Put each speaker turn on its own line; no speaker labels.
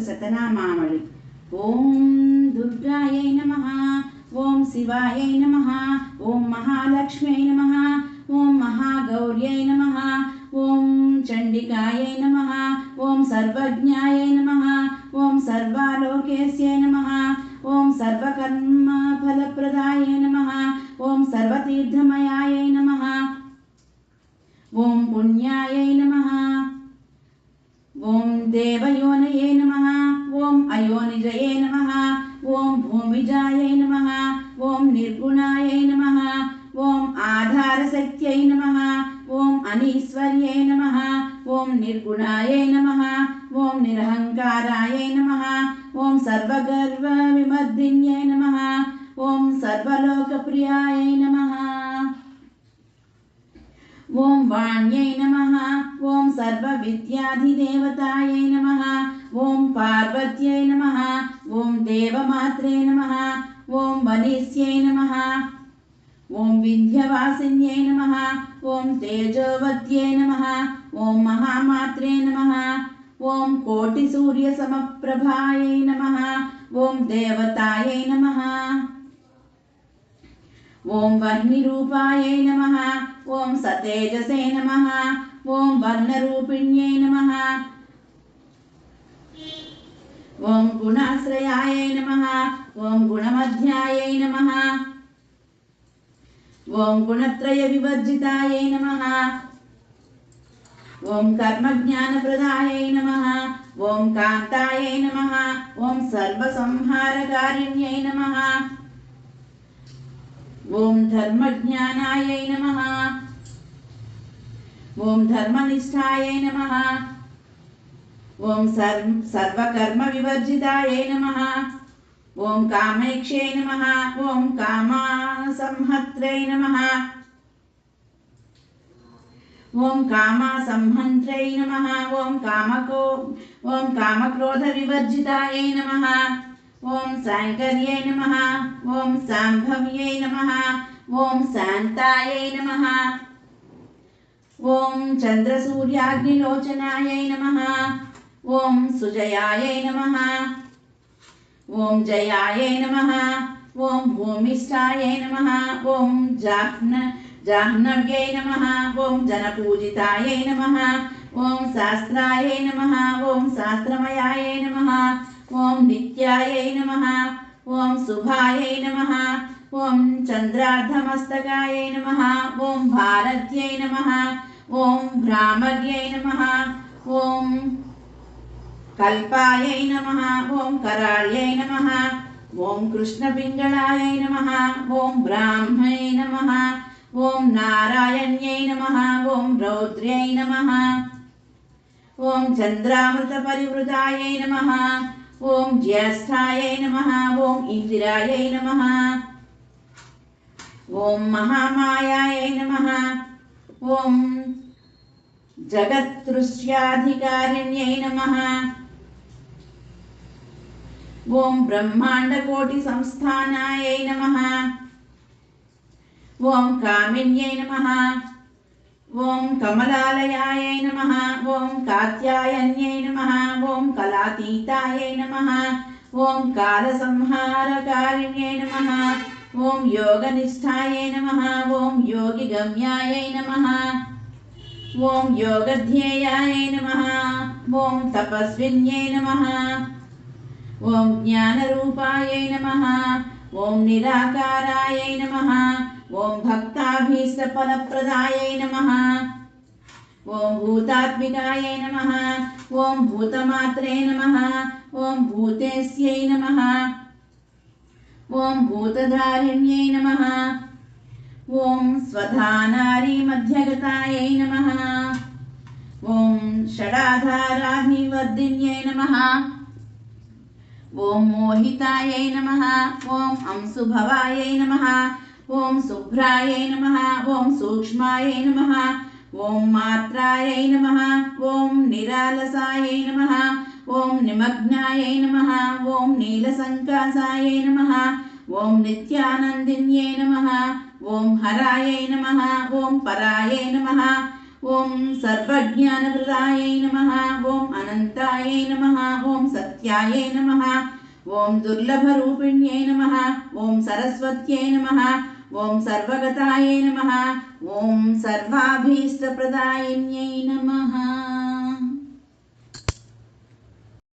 सहस्रशतनामावळि ॐ दुर्गायै नमः, ॐ शिवायै नमः, ॐ महालक्ष्म्यै नमः, ॐ महागौर्यै नमः, ॐ चण्डिकायै नमः, ॐ सर्वज्ञायै नमः, ॐ सर्वालोकेस्यै नमः, ॐ सर्वकर्मफलप्रदायै नमः, ॐ सर्वतीर्थमयाय अयोनिजये नमः ॐ भूमिजायै नमः ॐ निर्गुणायै नमः ॐ आधारशक्त्यै नमः ॐ अनीश्वर्यै नमः ॐ निर्गुणायै नमः ॐ निरहङ्कारायै नमः सर्वगर्व सर्वगर्वविमर्दिन्यै नमः ॐ सर्वलोकप्रियायै नमः ॐ वाण्यै नमः ॐ सर्वविद्याधिदेवतायै नमः ॐ पार्वत्यै नमः ॐ देवमात्रे नमः ॐ वनिस्यै नमः ॐ विन्ध्यवासिन्यै नमः ॐ तेजोवत्यै नमः ॐ महामात्रे नमः ॐ कोटिसूर्यसमप्रभायै नमः ॐ देवतायै नमः ॐ वह्निरूपायै नमः ॐ सतेजसे नमः ॐ वर्णरूपिण्यै नमः ఓం వర్ణరూపిణ్యై నమ ఓం గుణాశ్రయాయై నమ ఓం గుణమధ్యాయై నమ ఓం గుణత్రయ వివర్జితాయై నమ ఓం కర్మజ్ఞానప్రదాయై నమ ఓం కాంతాయై నమ ఓం సర్వసంహారకారిణ్యై నమ ఓం ధర్మజ్ఞానాయై నమ ఓం ధర్మనిష్టాయై నమ ॐ सर्व सर्वकर्मविवर्जितायै नमः। ॐ कामैक्ष्यै नमः। ॐ कामासंहत्र्यै नमः। ॐ कामासंहन्त्र्यै नमः। ॐ कामको ॐ कामक्रोधविवर्जितायै नमः। ॐ साङ्कर्यै नमः। ॐ साम्भव्यै नमः। ॐ शान्तायै नमः। ॐ चन्द्रसूर्याग्निलोचनायै नमः। ओम सुजयायै नमः ओम जयायै नमः ओम भूमिष्ठायै नमः ओम जाह्न जाह्नव्ये नमः ओम जनपूजितायै नमः ओम शास्त्रायै नमः ओम शास्त्रमयायै नमः ओम नित्यायै नमः ओम शुभायै नमः ओम चन्द्रार्धमस्तकायै नमः ओम भारत्यै नमः ओम भ्रामर्यै नमः ओम కల్పాయై నమ ఓం కరాళ్యై నమ ఓం కృష్ణపింగళాయై నమ ఓం బ్రాహ్మై నమ ఓం నారాయణ్యై నమ ఓం రౌద్ర్యై నమ ఓం చంద్రామృత పరివృతాయై నమ ఓం జ్యేష్ఠాయై నమ ఓం ఇందిరాయై నమ ఓం మహామాయాయై నమ ఓం జగత్తృష్యాధికారిణ్యై నమ ఓం బ్రహ్మాండకోటి సంస్థానాయై నమ. ఓం కామిన్యై నమ. ఓం కమలాలయాయ నమ. ఓం కాత్యాయన్యై నమ. ఓం కళాతీతాయ నమ. ఓం కాలసంహారకారిణ్యై నమ. ఓం యోగనిష్టాయై నమ. ఓం యోగిగమ్యాయై నమ. ఓం యోగధ్యేయాయ నమ. ఓం తపస్విన్యై నమ. ओम ॐ ज्ञानरूपायै नमः ॐ निराकारायै नमः ॐ भक्ताभीष्टफलप्रदायै नमः, ओम भूतात्मिकायै नमः, ओम भूतमात्रे नमः ॐ भूतेस्यै नमः ॐ भूतधारिण्यै नमः स्वधानारी स्वधानारिमध्यगतायै नमः, ओम षडाधाराधिवर्धिन्यै नमः ఓం మోహితాయై నమ ఓం అంశుభవాయై నమ ఓం శుభ్రాయై నమ ఓం సూక్ష్మాయై నమ ఓం మాత్రాయై నమ ఓం నిరాలసాయై నమ ఓం నిమగ్నాయై నమ ఓం నీలసంకాసాయై నమ ఓం నిత్యానందిన్యై నమ ఓం హరాయై నమ ఓం పరాయై నమ ఓం సర్వజ్ఞానవృదాయై నమ ఓం అనంతాయై నమ ఓం సత్యాయై నమ ఓం దుర్లభరూపిణ్యై నమ ఓం సరస్వత్యై నమ ఓం సర్వగతాయై నమ ఓం సర్వాభీష్టప్రదాయిన్యై నమ.